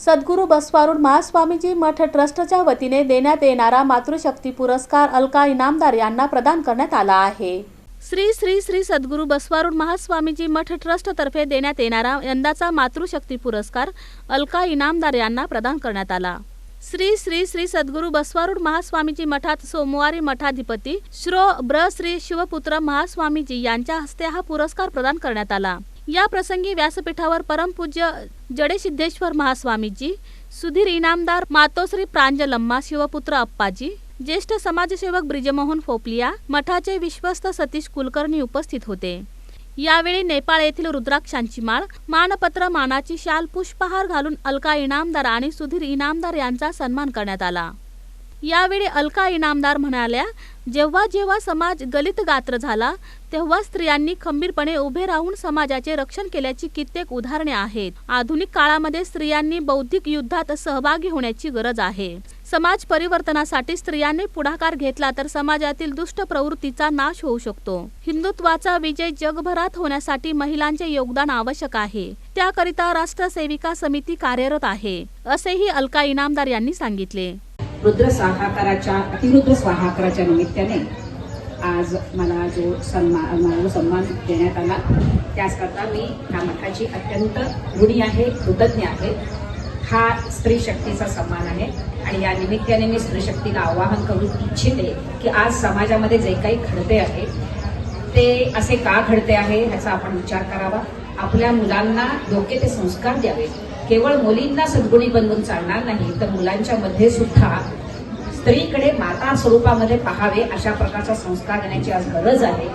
सद्गुरू बसवारूड महास्वामीजी मठ ट्रस्टच्या वतीने देण्यात येणारा मातृशक्ती पुरस्कार अलका इनामदार यांना प्रदान करण्यात आला आहे. श्री श्री श्री सद्गुरू बसवारूड महास्वामीजी मठ ट्रस्टतर्फे देण्यात येणारा यंदाचा मातृशक्ती पुरस्कार अलका इनामदार यांना प्रदान करण्यात आला. श्री श्री श्री सद्गुरू बसवारूढ महास्वामीजी मठात सोमवारी मठाधिपती श्रो ब्र श्री शिवपुत्र महास्वामीजी यांच्या हस्ते हा पुरस्कार प्रदान करण्यात आला. या प्रसंगी व्यासपीठावर परमपूज्य जडेसिद्धेश्वर महास्वामीजी सुधीर इनामदार मातोश्री प्रांजलम्मा शिवपुत्र अप्पाजी ज्येष्ठ समाजसेवक ब्रिजमोहन फोपलिया मठाचे विश्वस्त सतीश कुलकर्णी उपस्थित होते. यावेळी नेपाळ येथील रुद्राक्षांची माळ मानपत्र मानाची शाल पुष्पहार घालून अलका इनामदार आणि सुधीर इनामदार यांचा सन्मान करण्यात आला. यावेळी अलका इनामदार म्हणाल्या जेव्हा जेव्हा समाज गलित गात्र झाला तेव्हा स्त्रियांनी खंबीरपणे उभे राहून समाजाचे रक्षण केल्याची कित्येक उदाहरणे आहेत. आधुनिक काळामध्ये स्त्रियांनी बौद्धिक युद्धात सहभागी होण्याची गरज आहे. समाज परिवर्तनासाठी स्त्रियांनी पुढाकार घेतला तर समाजातील दुष्ट प्रवृत्तीचा नाश होऊ शकतो. हिंदुत्वाचा विजय जगभरात होण्यासाठी महिलांचे योगदान आवश्यक आहे. त्याकरिता राष्ट्रसेविका समिती कार्यरत आहे असेही अलका इनामदार यांनी सांगितले. रुद्र स्वाहाकाराच्या अतिरुद्र स्वाहाकाराच्या निमित्ताने आज मला जो सन्मान मला जो सन्मान देण्यात आला त्याचकरता मी ह्या मठाची अत्यंत ऋणी आहे कृतज्ञ आहे. हा स्त्री शक्तीचा सन्मान आहे आणि या निमित्ताने मी स्त्री शक्तीला आवाहन करू इच्छिते की आज समाजामध्ये जे काही घडते आहे ते असे का घडते आहे ह्याचा आपण विचार करावा. आपल्या मुलांना योग्य ते संस्कार द्यावे. केवळ मुलींना सद्गुणी बनवून चालणार नाही तर मुलांच्या मध्ये सुद्धा स्त्रीकडे माता स्वरूपामध्ये पाहावे अशा प्रकारचा संस्कार देण्याची आज गरज आहे.